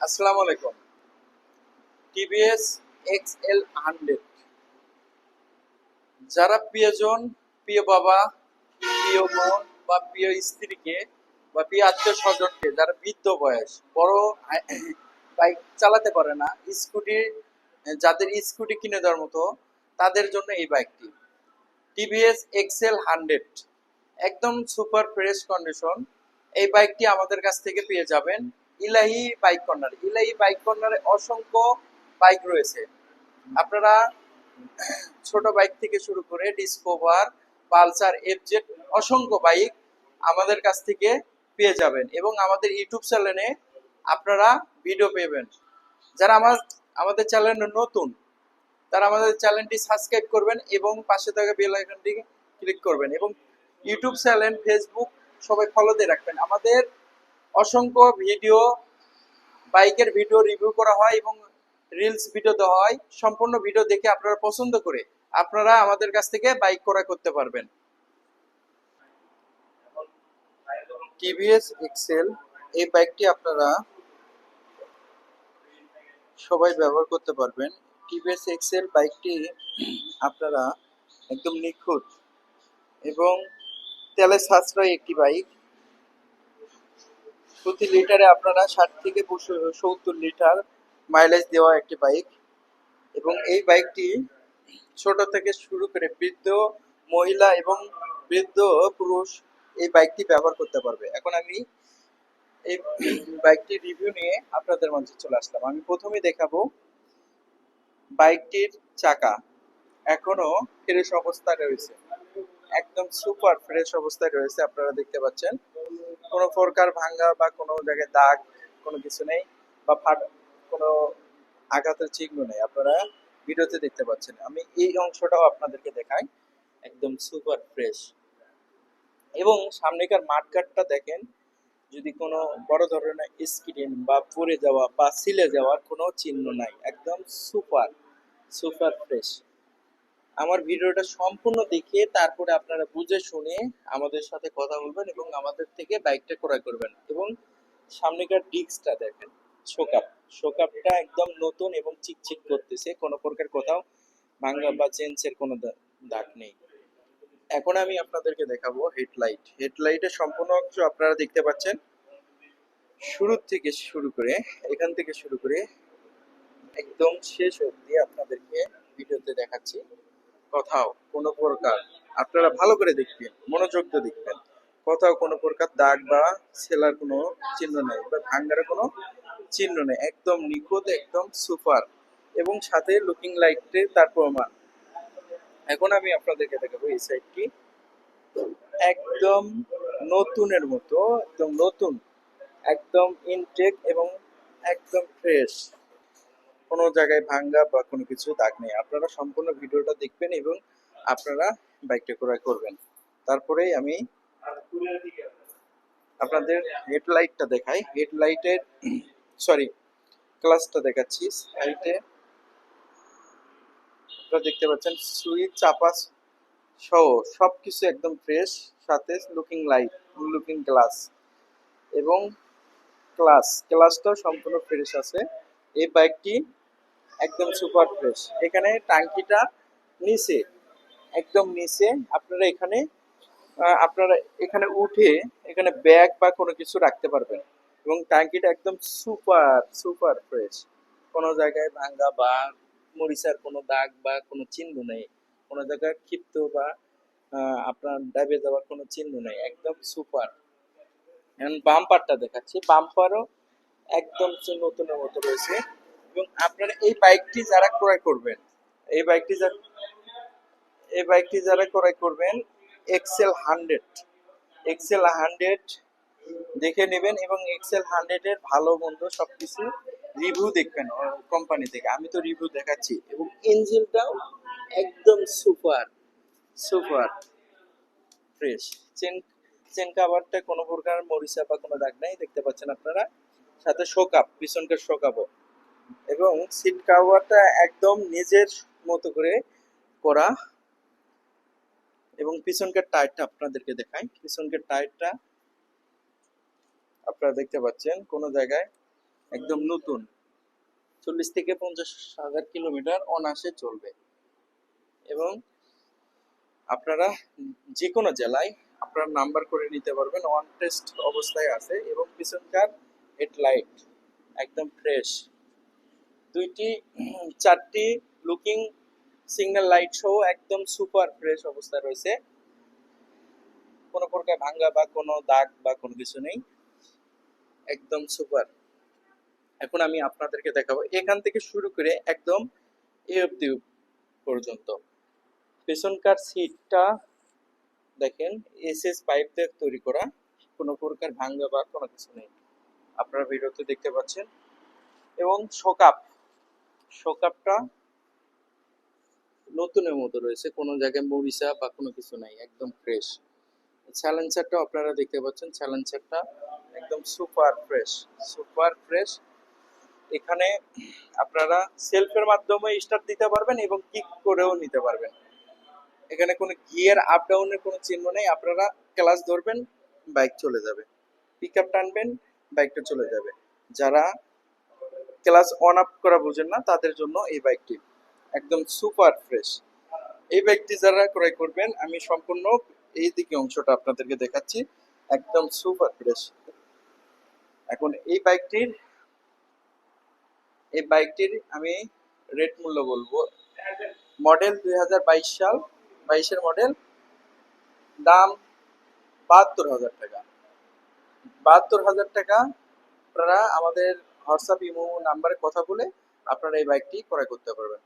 আসসালামু আলাইকুম। TVS X L hundred যারা প্রিয়জন, প্রিয় বাবা, প্রিয় বোন বা প্রিয় স্ত্রীকে বা প্রিয় আত্মীয় স্বজনকে, যারা বৃদ্ধ বয়স, বড় বাইক চালাতে পারে না, স্কুটি, যাদের স্কুটি কিনে দেওয়ার মতো, তাদের জন্য এই বাইকটি। টিভিএস এক্সেল হান্ড্রেড একদম সুপার ফ্রেশ কন্ডিশন এই বাইকটি আমাদের কাছ থেকে পেয়ে যাবেন। ইলাহি বাইক কর্নার। ইলাহি বাইক কর্নারে অসংখ্য বাইক রয়েছে। আপনারা ছোট বাইক থেকে শুরু করে ডিসকোভার, পালসার, এফজেড অসংখ্য বাইক আমাদের কাছ থেকে পেয়ে যাবেন এবং আমাদের ইউটিউব চ্যানেলে আপনারা ভিডিও পেবেন। যারা আমার, আমাদের চ্যানেলে নতুন, তারা আমাদের চ্যানেলটি সাবস্ক্রাইব করবেন এবং পাশে থাকা বেল আইকনটি ক্লিক করবেন এবং ইউটিউব চ্যানেল, ফেসবুক সবাই ফলো দিয়ে রাখবেন। আমাদের অসংখ্য ভিডিও, বাইকের ভিডিও রিভিউ করা হয় এবং রিলস ভিডিও দেওয়া হয়। সম্পূর্ণ ভিডিও দেখে আপনারা পছন্দ করে আপনারা আমাদের কাছ থেকে বাইক ক্রয় করতে পারবেন। টিভিএস এক্সেল এই বাইকটি আপনারা সবাই ব্যবহার করতে পারবেন। টিভিএস এক্সেল বাইকটি আপনারা একদম নিখুঁত এবং তেলে সাশ্রয় একটি বাইক প্রতি লিটারে আপনারা ষাট থেকে সত্তর লিটার মাইলেজ দেওয়া একটি বাইক এবং এই বাইকটি ছোট থেকে শুরু করে বৃদ্ধ, মহিলা এবং বৃদ্ধ পুরুষ এই বাইকটি ব্যবহার করতে পারবে। এখন আমি এই বাইকটির রিভিউ নিয়ে আপনাদের মাঝে চলে আসলাম। আমি প্রথমে দেখাবো বাইকটির চাকা। এখনও ফ্রেশ অবস্থায় রয়েছে। একদম সুপার ফ্রেশ অবস্থায় রয়েছে, আপনারা দেখতে পাচ্ছেন। কোনো প্রকার ভাঙ্গা বা কোনো জায়গায় দাগ, কোনো কিছু নেই বা ফাট, কোনো আঘাতের চিহ্ন নেই। আপনারা ভিডিওতে দেখতে পাচ্ছেন। আমি এই অংশটাও আপনাদেরকে দেখাই। একদম সুপার ফ্রেশ এবং সামনেকার মাঠঘাটটা দেখেন, যদি কোনো বড় ধরনের স্ক্রিন বা পড়ে যাওয়া বা সিলে যাওয়ার কোনো চিহ্ন নাই। একদম সুপার সুপার ফ্রেশ আমার ভিডিওটা সম্পূর্ণ দেখে তারপরে আপনারা বুঝে শুনে আমাদের সাথে কথা বলবেন এবং আমাদের থেকে বাইকটা ক্রয় করবেন এবং সামনেকার ডিস্কটা দেখেন, শোকাপ। শোকাপটা একদম নতুন এবং চিকচিক করতেছে, কোনো প্রকার কোথাও ভাঙ্গা বা চেঞ্জের কোনো দাগ নেই। এখন আমি আপনাদেরকে দেখাবো হেডলাইট। হেডলাইটের সম্পূর্ণ অংশ আপনারা দেখতে পাচ্ছেন। শুরু থেকে শুরু করে, এখান থেকে শুরু করে, একদম শেষ অবধি আপনাদেরকে ভিডিওতে দেখাচ্ছি। কোথাও কোনো প্রকার। আপনারা ভালো করে দেখবেন, মনোযোগ দিয়ে দেখবেন। কোথাও কোনো প্রকার দাগ বা সেলার কোনো চিহ্ন নেই বা ভাঙ্গার কোনো চিহ্ন নেই। একদম নিখুঁত, একদম সুপার এবং সাথে লুকিং লাইটে তার প্রমাণ। এখন আমি আপনাদেরকে দেখাবো এই সাইডটি একদম নতুনের মতো, একদম নতুন, একদম ইনটেক এবং একদম ফ্রেশ কোনো জায়গায় ভাঙ্গা বা কোনো কিছু দাগ নেই। আপনারা সম্পূর্ণ ভিডিওটা দেখবেন এবং আপনারা বাইকটা ক্রয় করবেন। তারপরেই আমি আপনাদের হেডলাইটটা দেখাই। হেডলাইটের, সরি, ক্লাসটা দেখাচ্ছি। সাইডে আপনারা দেখতে পাচ্ছেন সুইচ চাপা সহ সব কিছু একদম ফ্রেশ সাথে লুকিং লাইট লুকিং গ্লাস এবং ক্লাস ক্লাসটাও সম্পূর্ণ ফ্রেশ আছে। এই বাইকটি একদম সুপার ফ্রেশ। এখানে টাঙ্কিটা নিচে, একদম নিচে। আপনারা এখানে আপনারা এখানে উঠে এখানে ব্যাগ বা কোনো কিছু রাখতে পারবেন। এবং টাঙ্কিটা একদম সুপার সুপার ফ্রেশ। কোনো জায়গায় ভাঙ্গা বা মরিচার কোনো দাগ বা কোনো চিহ্ন নেই। কোনো জায়গায় ক্ষিপ্ত বা আপনার ডাবে যাওয়ার কোনো চিহ্ন নেই। একদম সুপার। বাম্পারটা দেখাচ্ছি। বাম্পারও একদম নতুনের মতো রয়েছে। আপনারা এই বাইকটি যারা ক্রয় করবেন, এই বাইকটি যারা এই বাইকটি যারা ক্রয় করবেন এক্সেল হান্ড্রেড এক্সেল হান্ড্রেড দেখে নেবেন এবং এক্সেল হান্ড্রেডের ভালো মন্দ সবকিছু রিভিউ দেখবেন কোম্পানি থেকে। আমি তো রিভিউ দেখাচ্ছি এবং ইঞ্জিনটাও একদম super super fresh chain chain কাভারটা কোনো প্রকার মরিচা বা কোনো দাগ নাই, দেখতে পাচ্ছেন আপনারা? সাথে শোকাপ পিছনকার শোকাপও এবং সিট কাভারটা একদম নিজের মতো করে করা। এবং পিছনকার টায়ারটা আপনাদেরকে দেখাই। পিছনকার টায়ারটা আপনারা দেখতে পাচ্ছেন, কোনো জায়গায় একদম নতুন। চল্লিশ থেকে পঞ্চাশ হাজার কিলোমিটার অনাসে চলবে। এবং আপনারা যে কোনো জেলায় আপনারা নাম্বার করে নিতে পারবেন। অন টেস্ট অবস্থায় আছে এবং পিছনকার হেডলাইট একদম ফ্রেশ দুইটি চারটি লুকিং সিগন্যাল লাইট সহ একদম সুপার ফ্রেশ অবস্থায় রয়েছে। কোনো প্রকার ভাঙ্গা বা কোনো দাগ বা কোনো কিছু নেই। একদম সুপার এখন আমি আপনাদেরকে দেখাবো। এখান থেকে শুরু করে একদম এ অব্দি পর্যন্ত। পেছনকার সিটটা দেখেন এসএস পাইপ দিয়ে তৈরি করা। কোনো প্রকার ভাঙ্গা বা কোনো কিছু নেই। আপনারা ভিডিওতে দেখতে পাচ্ছেন। এবং শোকাপ শোকাপটা নতুনের মতো রয়েছে। কোনো জায়গায় মরিচা বা কোনো কিছু নাই, একদম ফ্রেশ চ্যালেঞ্জারটা আপনারা দেখতে পাচ্ছেন চ্যালেঞ্জারটা একদম সুপার ফ্রেশ সুপার ফ্রেশ এখানে আপনারা সেলফের মাধ্যমে স্টার্ট দিতে পারবেন এবং কিক করেও নিতে পারবেন। এখানে কোনো গিয়ার আপ ডাউনের কোনো চিহ্ন নেই, আপনারা ক্লাস ধরবেন বাইক চলে যাবে। পিক আপ টানবেন বাইকটা চলে যাবে। যারা ক্লাস অন আপ করা বুঝেন না, তাদের জন্য এই বাইকটি একদম সুপার ফ্রেশ এই বাইকটি যারা ক্রয় করবেন, আমি সম্পূর্ণ এই দিকে অংশটা আপনাদেরকে দেখাচ্ছি। একদম সুপার ফ্রেশ এখন এই বাইকটির এই বাইকটির আমি রেট মূল্য বলব। মডেল দুই হাজার বাইশ সাল, বাইশের মডেল দাম বাহাত্তর হাজার টাকা। বাহাত্তর হাজার টাকা আপনারা আমাদের হোয়াটসঅ্যাপ ইমো নাম্বারে কথা বলে আপনারা এই বাইকটি ক্রয় করতে পারবেন।